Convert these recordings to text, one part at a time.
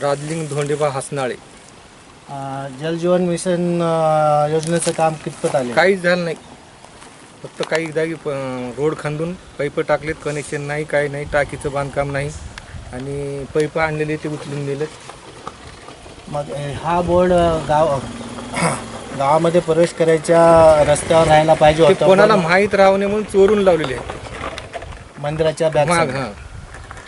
राजलिंग धोंडेबा हसनाळे. अं, जलजीवन mission अं, योजनेचं काम कितपत आले? काहीच झालं नाही. फक्त काही जागी प- रोड खांदून पैप टाकलेत कनेक्शन नाही काही नाही टाकीचं बांधकाम नाही. आणि पैप आणलेले ते उचलून दिलेत मग अं, हा बोर्ड अं, गाव गावामध्ये प्रवेश करायच्या रस्त्यावर राहायला पाहिजे ते होता कोणाला पण माहीत राहू नये म्हणून चोरून लावलेले आहेत. मंदिराच्या बॅक माग हां.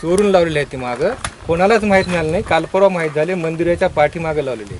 चोरून लावलेले आहेत ते मागं. कोणालाच माहीत मिळालं नाही. काल परवा माहीत झाले मंदिराच्या पाठीमागं लावलेले.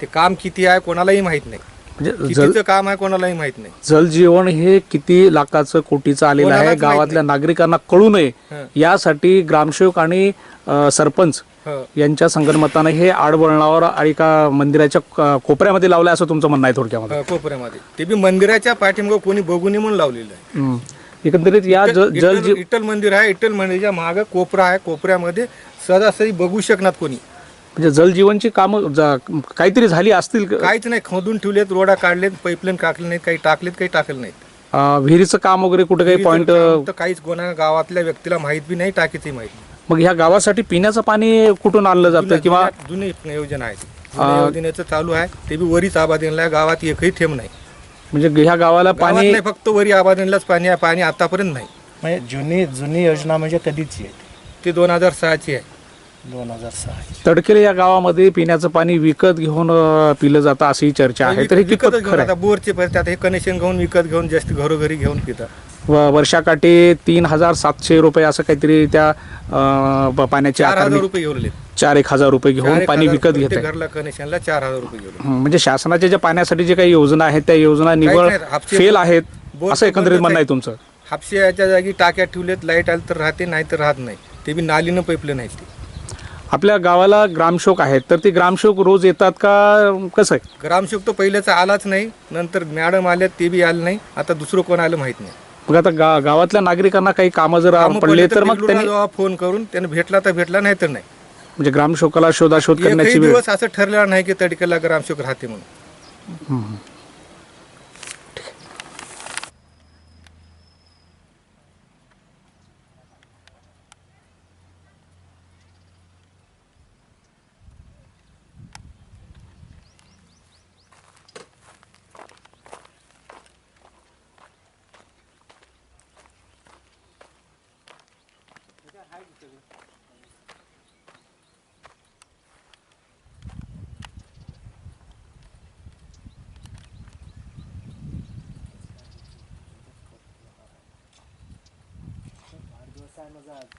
ते काम किती आहे कोणालाही माहीत नाही. म्हणजे जल कितीचं काम आहे कोणालाही माहीत नाही. जलजीवन हे किती लाखाचं कोटीचं आलेलं आहे माहीत गावातल्या नागरिकांना कळू नये. हं. यासाठी ग्रामसेवक आणि अ, सरपंच हो. यांच्या संगनमतानं हे आडवळणावर आणि का मंदिराच्या क- कोपऱ्यामध्ये लावलं असं तुमचं म्हणणं आहे थोडक्यामध्ये. कोपऱ्यामध्ये. ते बी मंदिराच्या पाठीमागं कोणी बघू नये म्हणून लावलेलं आहे. हं. एकंदरीत या जल इटल जलजी इटल मंदिर आहे इटल मंदिराच्या मागं कोपरा आहे. कोपऱ्यामध्ये सहजासहजी बघू शकणार कोणी. म्हणजे जलजीवनची कामं ज- काहीतरी झाली असतील का? काहीच नाही खोदून ठेवलेत रोडा काढलेत पाईपलाईन टाकले नाहीत काही टाकलेत काही टाकले नाहीत. अ, विहिरीचं काम वगैरे कुठे काही पॉईंट तर काहीच कोणा गावातल्या व्यक्तीला माहीत बी नाही टाकीचंही माहीत नाही. मग ह्या गावासाठी पिण्याचं पाणी कुठून आणलं जातं किंवा जुनी जुनी योजना आहे. ती. जुन्या योजनेचं चालू आहे. ते बी वरीच आबादीला आहे गावात एकही थेंब नाही. म्हणजे ह्या गावाला गावात पाणी नाही फक्त वरी आबादीलाच पाणी आहे पाणी आतापर्यंत नाही. म्हणजे जुनी जुनी योजना म्हणजे कधीची आहे? ते दोन हजार सहाची आहे. दोन हजार सहा तडकेले या गावामध्ये पिण्याचं पाणी विकत घेऊन अ, पिलं जातं अशी चर्चा आहे. तर हे विकतच घेऊन खरं आता बोरचे पैसे आता हे कनेक्शन घेऊन विकत घेऊन जास्त घरोघरी घेऊन पितात? व वर्षाकाठी तीन हजार सातशे रुपये असं काहीतरी त्या अ, प- पाण्याची चार हजार आकारणी रुपये घेऊन चार एक हजार रुपये घेऊन पाणी विकत घेत आहे. घरला कनेक्शनला चार हजार रुपये घेऊन म्हणजे शासनाच्या ज्या पाण्यासाठी जे काही योजना आहेत त्या योजना नाही, हापशे- फेल आहेत बोर असं एकंदरीत म्हणणं आहे. तुमचं. हापशेच्या जागी टाक्या ठेवलेत लाइट आली तर राहते नाही तर राहत नाही. ते बी नालीनं पैपले नाही ते. आपल्या गावाला ग्रामशोक आहेत. तर ते ग्रामशोक रोज येतात का कसं आहे? ग्रामसेवक तो पहिल्याचा आलाच नाही नंतर मॅडम आल्यात ते बी आले नाही आता दुसरं कोण आलं माहीत नाही. मग आता गा गावातल्या नागरिकांना काही कामं जर कामं पडले पडले तर मग त्यांनी जेव्हा फोन करून त्याने भेटला तर भेटला नाही तर नाही. म्हणजे ग्रामशोकाला शोधाशोध एकही करण्याची वेळ दिवस असं ठरलेलं नाही की तडकेला ग्रामसेवक राहते म्हणून. 入ってるありがとう。